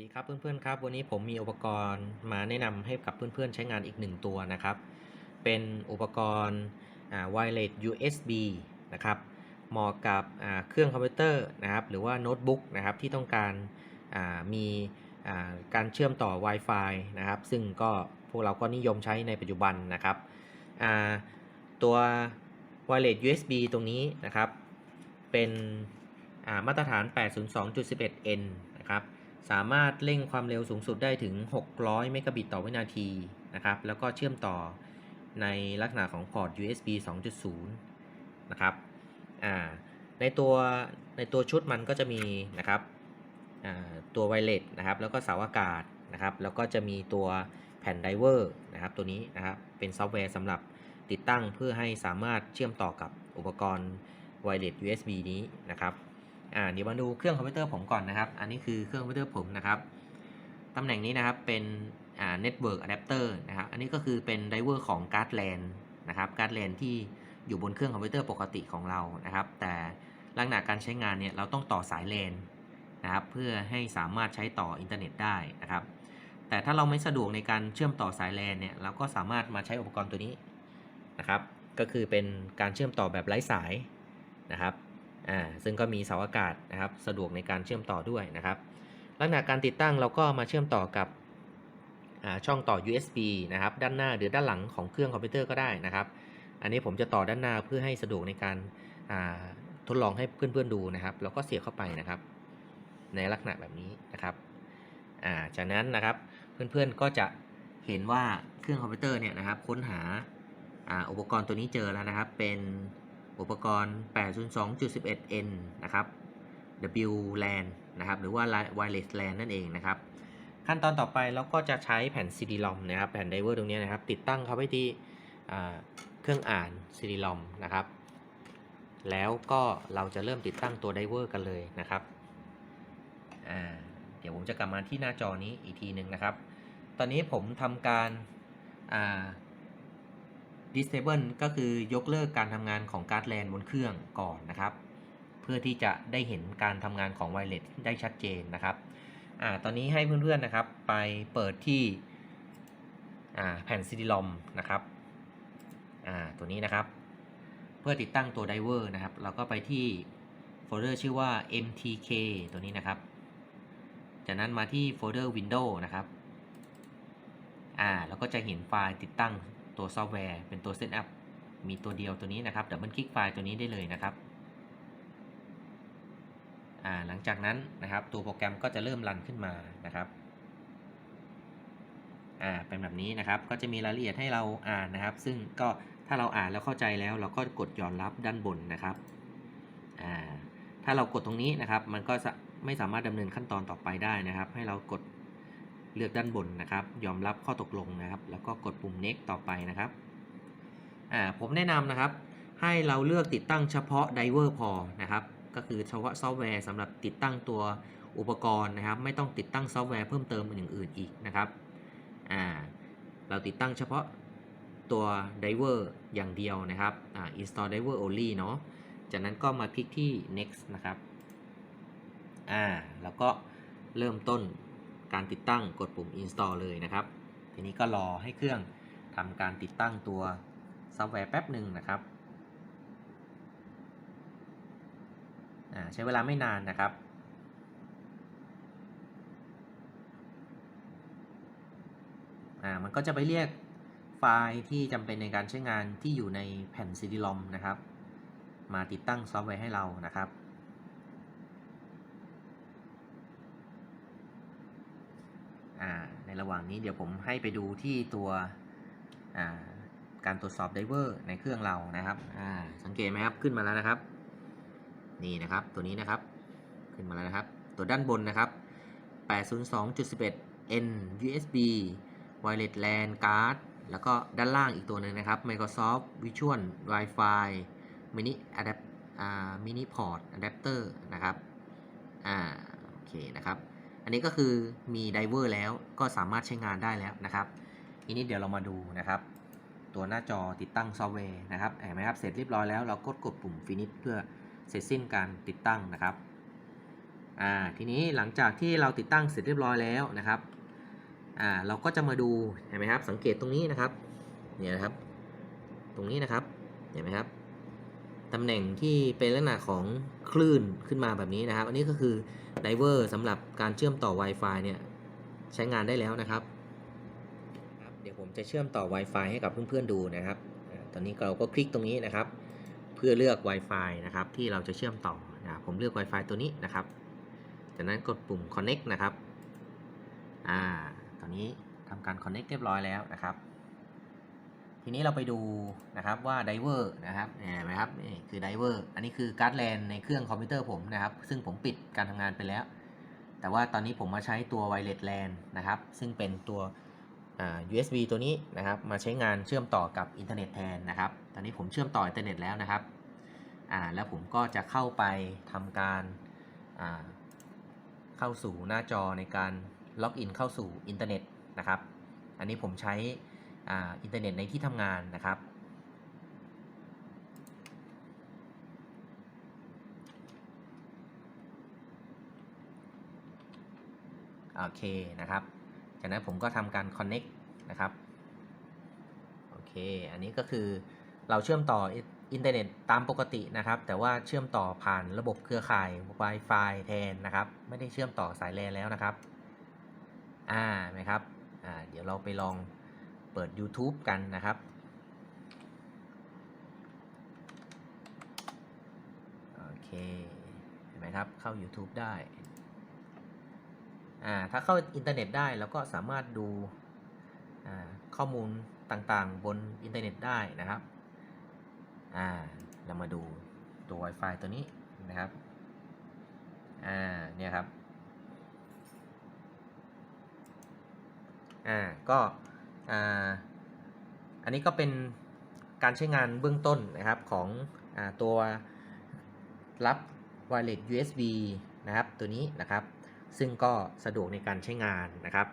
ดีครับเพื่อนๆครับวันนี้ผมมีอุปกรณ์มาแนะนำให้กับเพื่อนๆใช้งานอีกหนึ่งตัวนะครับ เป็นอุปกรณ์อ่า wireless USB นะครับเหมาะกับเครื่องคอมพิวเตอร์นะครับหรือว่าโน้ตบุ๊กนะครับที่ต้องการมีการเชื่อมต่อ Wi-Fi นะครับ ซึ่งก็พวกเราก็นิยมใช้ในปัจจุบันนะครับตัว wireless USB ตรงนี้นะครับ เป็นมาตรฐาน 802.11n สามารถเร่งความเร็วสูงสุดได้ถึง 600 เมกะบิตต่อวินาทีนะครับ แล้วก็เชื่อมต่อในลักษณะของพอร์ต USB 2.0 นะครับ อ่า ในตัวในตัวชุดมันก็จะมีนะครับตัวไวเลสนะครับ แล้วก็เสาอากาศนะครับ แล้วก็จะมีตัวแผ่นไดเวอร์นะครับตัวนี้นะครับ เป็นซอฟต์แวร์สำหรับติดตั้งเพื่อให้สามารถเชื่อมต่อกับอุปกรณ์ไวเลส USB นี้นะครับ อ่าเดี๋ยวมาดูเครื่องคอมพิวเตอร์ผมก่อนนะครับ อันนี้คือเครื่องคอมพิวเตอร์ผมนะครับตำแหน่งนี้นะครับเป็นอ่า network adapter นะครับ อันนี้ก็คือเป็นไดเวอร์ของการ์ดแลนนะครับการ์ดแลนที่อยู่บนเครื่องคอมพิวเตอร์ปกติของเรานะครับ แต่ลักษณะการใช้งานเนี่ยเราต้องต่อสายแลนนะครับเพื่อให้สามารถใช้ต่ออินเทอร์เน็ตได้นะครับ แต่ถ้าเราไม่สะดวกในการเชื่อมต่อสายแลนเนี่ยเราก็สามารถมาใช้อุปกรณ์ตัวนี้นะครับ ก็คือเป็นการเชื่อมต่อแบบไร้สายนะครับ อ่าซึ่งก็มีเสาอากาศนะครับสะดวกในการเชื่อมต่อด้วยนะครับ ลักษณะการติดตั้งเราก็มาเชื่อมต่อกับช่องต่อ USB นะครับด้านหน้าหรือด้านหลังของเครื่องคอมพิวเตอร์ก็ได้นะครับ อันนี้ผมจะต่อด้านหน้าเพื่อให้สะดวกในการาทดลองให้เพื่อนๆดูนะครับ แล้วก็เสียบเข้าไปนะครับ ในลักษณะแบบนี้นะครับาจากนั้นนะครับเพื่อนๆก็จะเห็นว่าเครื่องคอมพิวเตอร์เนี่ยนะครับค้นหาอาอุปกรณ์ตัวนี้เจอแล้วนะครับเป็น อุปกรณ์ 802.11n นะครับ WLAN นะครับ หรือว่า Wireless LAN นั่นเองนะครับ ขั้นตอนต่อไปเราก็จะใช้แผ่น CD-ROM นะครับ แผ่นไดเวอร์ตรงนี้นะครับ ติดตั้งเข้าไปที่เครื่องอ่าน CD-ROM นะครับ แล้วก็เราจะเริ่มติดตั้งตัวไดเวอร์กันเลยนะครับเดี๋ยวผมจะกลับมาที่หน้าจอนี้อีกทีหนึ่งนะครับ ตอนนี้ผมทำการ disable ก็คือยกเลิกการทำงานของการ์ดแลนบนเครื่องก่อนนะครับ เพื่อที่จะได้เห็นการทำงานของไวเลสได้ชัดเจนนะครับอ่าตอนนี้ให้เพื่อนๆนะครับ ไปเปิดที่อ่าแผ่น CD-ROM นะครับอ่าตัวนี้นะครับ เพื่อติดตั้งตัวไดเวอร์นะครับ เราก็ไปที่โฟลเดอร์ชื่อว่า mtk ตัวนี้นะครับ จากนั้นมาที่โฟลเดอร์ Windows นะครับอ่าแล้วก็จะเห็นไฟล์ติดตั้ง ตัวซอฟต์แวร์เป็นตัว Setup มีตัวเดียวตัวนี้นะครับดับเบิลคลิกไฟล์ตัวนี้ได้เลยนะครับหลังจากนั้นนะครับตัวโปรแกรมก็จะเริ่มรันขึ้นมานะครับอ่าเป็นแบบนี้นะครับก็จะมีรายละเอียดให้เราอ่านนะครับ ซึ่งก็ถ้าเราอ่านแล้วเข้าใจแล้ว เราก็กดยอมรับด้านบนนะครับอ่าถ้าเรากดตรงนี้นะครับ มันก็ไม่สามารถดำเนินขั้นตอนต่อไปได้นะครับ ให้เรากด เลือกด้านบนนะครับ ยอมรับข้อตกลงนะครับ แล้วก็กดปุ่ม next ต่อไปนะครับอ่าผมแนะนำนะครับ ให้เราเลือกติดตั้งเฉพาะไดเวอร์พอนะครับ ก็คือเฉพาะซอฟต์แวร์สำหรับติดตั้งตัวอุปกรณ์นะครับ ไม่ต้องติดตั้งซอฟต์แวร์เพิ่มเติมอย่างอื่นอีกนะครับอ่าเราติดตั้งเฉพาะตัวไดเวอร์อย่างเดียวนะครับอ่า install driver only เนาะจากนั้นก็มาคลิกที่ next นะครับอ่าแล้วก็เริ่มต้น การติดตั้งกดปุ่ม install เลยนะครับ ทีนี้ก็รอให้เครื่องทำการติดตั้งตัวซอฟต์แวร์แป๊บหนึ่งนะครับใช้เวลาไม่นานนะครับ มันก็จะไปเรียกไฟล์ที่จำเป็นในการใช้งานที่อยู่ในแผ่น CD-ROM นะครับ มาติดตั้งซอฟต์แวร์ให้เรานะครับ อ่า ในระหว่างนี้เดี๋ยวผมให้ไปดูที่ตัวาการตรวจสอบไดเวอร์ในเครื่องเรานะครับสังเกตไหมครับขึ้นมาแล้วนะครับ นี่นะครับตัวนี้นะครับขึ้นมาแล้วนะครับ ตัวด้านบนนะครับ 802.11n USB Wireless LAN Card แล้วก็ด้านล่างอีกตัวหนึ่งนะครับ Microsoft Visual Wi-Fi Mini Adapt อ่า Mini Port Adapter นะครับ อ่า โอเคนะครับ อันนี้ก็คือมีไดเวอร์แล้วก็สามารถใช้งานได้แล้วนะครับทีนี้เดี๋ยวเรามาดูนะครับ ตัวหน้าจอติดตั้งซอฟต์แวร์นะครับเห็นไหมครับเสร็จเรียบร้อยแล้วเรากดกดปุ่ม finish เพื่อเสร็จสิ้นการติดตั้งนะครับอ่าทีนี้หลังจากที่เราติดตั้งเสร็จเรียบร้อยแล้วนะครับอ่าเราก็จะมาดูเห็นไหมครับสังเกตตรงนี้นะครับเนี่ยนะครับ ตรงนี้นะครับเห็นไหมครับ ตำแหน่งที่เป็นลักษณะของคลื่นขึ้นมาแบบนี้นะครับ อันนี้ก็คือไดเวอร์สำหรับการเชื่อมต่อ Wi-Fi เนี่ยใช้งานได้แล้วนะครับเดี๋ยวผมจะเชื่อมต่อ Wi-Fi ให้กับเพื่อนๆดูนะครับ ตอนนี้เราก็คลิกตรงนี้นะครับ เพื่อเลือก Wi-Fi นะครับที่เราจะเชื่อมต่อนะผมเลือก Wi-Fi ตัวนี้นะครับ จากนั้นกดปุ่ม connect นะครับ อ่า ตอนนี้ทำการ connect เรียบร้อยแล้วนะครับ ทีนี้เราไปดูนะครับว่า driver นะครับเห็นไหมครับนี่คือ driver อันนี้คือการ์ดแลนในเครื่องคอมพิวเตอร์ผมนะครับ ซึ่งผมปิดการทำงานไปแล้ว แต่ว่าตอนนี้ผมมาใช้ตัว wireless LAN นะครับ ซึ่งเป็นตัวอ่า USB ตัวนี้นะครับ มาใช้งานเชื่อมต่อกับอินเทอร์เน็ตแทนนะครับ ตอนนี้ผมเชื่อมต่ออินเทอร์เน็ตแล้วนะครับอ่าแล้วผมก็จะเข้าไปทำการอ่าเข้าสู่หน้าจอในการล็อกอินเข้าสู่อินเทอร์เน็ตนะครับ อันนี้ผมใช้ อ่าอินเทอร์เน็ตในที่ทำงานนะครับ โอเคนะครับ จากนั้นผมก็ทำการ connect นะครับ โอเค อันนี้ก็คือเราเชื่อมต่ออินเทอร์เน็ตตามปกตินะครับ แต่ว่าเชื่อมต่อผ่านระบบเครือข่าย Wi-Fi แทนนะครับ ไม่ได้เชื่อมต่อสายแลนแล้วนะครับ อ่าไหมครับ อ่า เดี๋ยวเราไปลอง เปิด YouTube กันนะครับ โอเค เห็นไหมครับ เข้า YouTube ได้ อ่า ถ้าเข้าอินเทอร์เน็ตได้เราก็สามารถดูข้อมูลต่างๆ บนอินเทอร์เน็ตได้นะครับ อ่า เรามาดูตัว Wi-Fi ตัวนี้นะครับ อ่า เนี่ยครับ อ่า ก็ อ่าอันนี้ก็เป็นการใช้งานเบื้องต้นนะครับของอตัวรับ Wireless USB นะครับตัวนี้นะครับ ซึ่งก็สะดวกในการใช้งานนะครับ